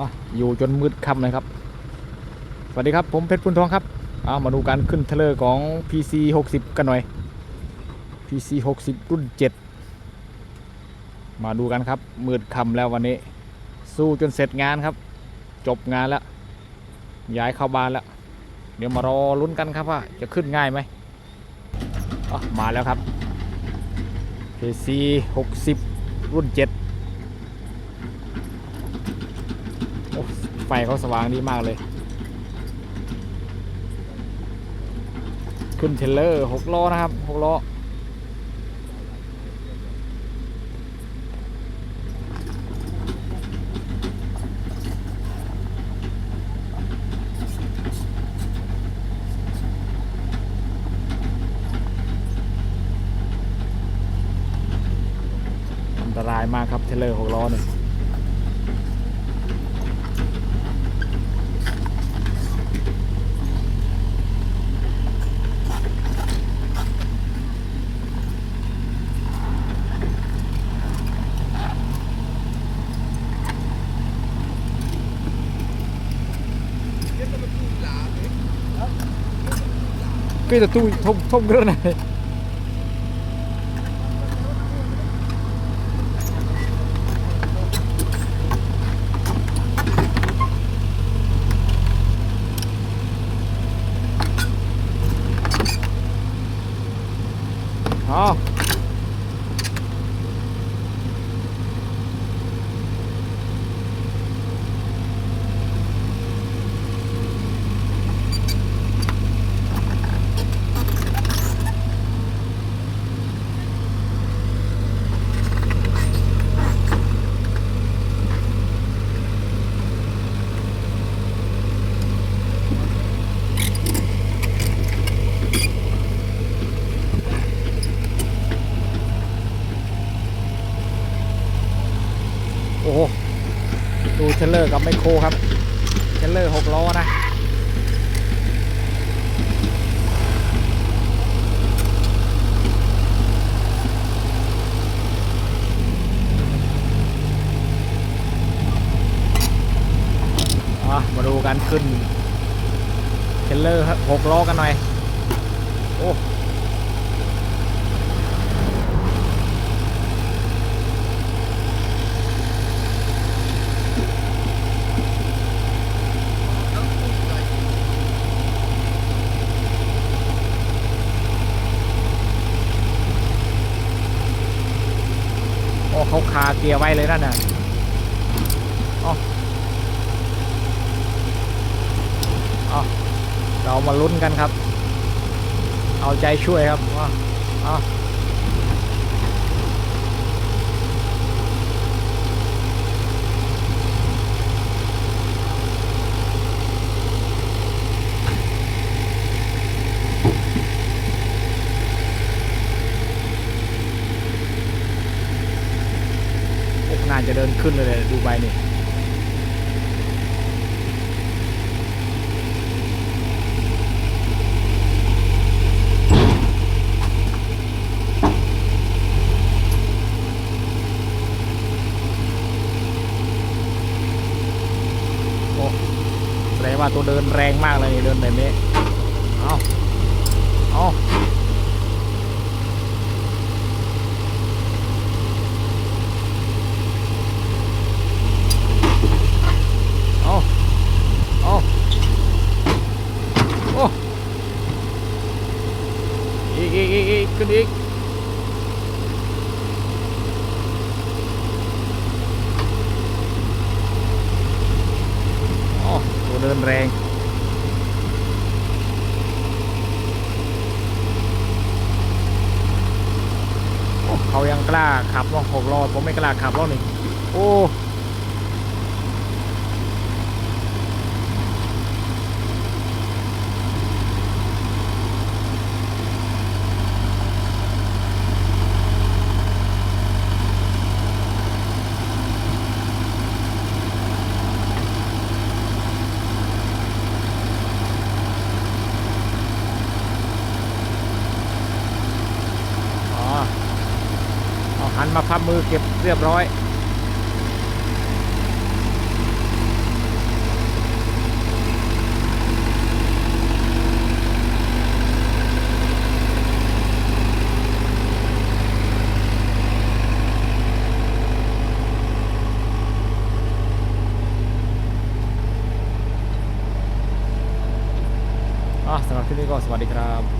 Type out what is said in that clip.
ออยู่จนมืดค่ำเลยครับ สวัสดีครับผมเพชรพุนทองครับเอามาดูการขึ้นเทเลอร์ของ PC 60 กันหน่อย PC 60 รุ่น 7 มาดูกันครับมืดค่ำแล้ววันนี้ สู้จนเสร็จงานครับ จบงานแล้ว ย้ายเข้าบ้านแล้ว เดี๋ยวมารอลุ้นกันครับว่าจะขึ้นง่ายไหมมาแล้วครับ PC 60 รุ่น 7 โอ้ ไฟเขาสว่างดีมากเลย ขึ้นเทลเลอร์6ล้อนะครับ6ล้ออันตรายมากครับเทเลอร์6ล้อเนี่ย cái là tôi thông thông cái này. อ้โหดูเทรลเลอร์กับไมโครครับเทรลเลอร์หกล้อนะมาดูกันขึ้นเทรลเลอร์หกล้อกันหน่อย โอ้ โอ้เขาคาเกียร์ไว้เลยนั่นน่ะอ๋อเรามาลุ้นกันครับ เอาใจช่วยครับอ๋ออ๋อโอ้น่า จะเดินขึ้นเลยดูใบนี่โอ้แสดงว่าตัวเดินแรงมากเลยเดินแบบนี้ เอาเอาเอาเอาโอ้อีกอีกอีกอีกขึ้นอีก โอ้ เดินแรงเขายังกล้าขับว่าหกล้อผมไม่กล้าขับแล้วนี่โอ้ นมาพับมือเก็บเรียบร้อย อ่สำหรับคลิปนี้ก็สวัสดีครับ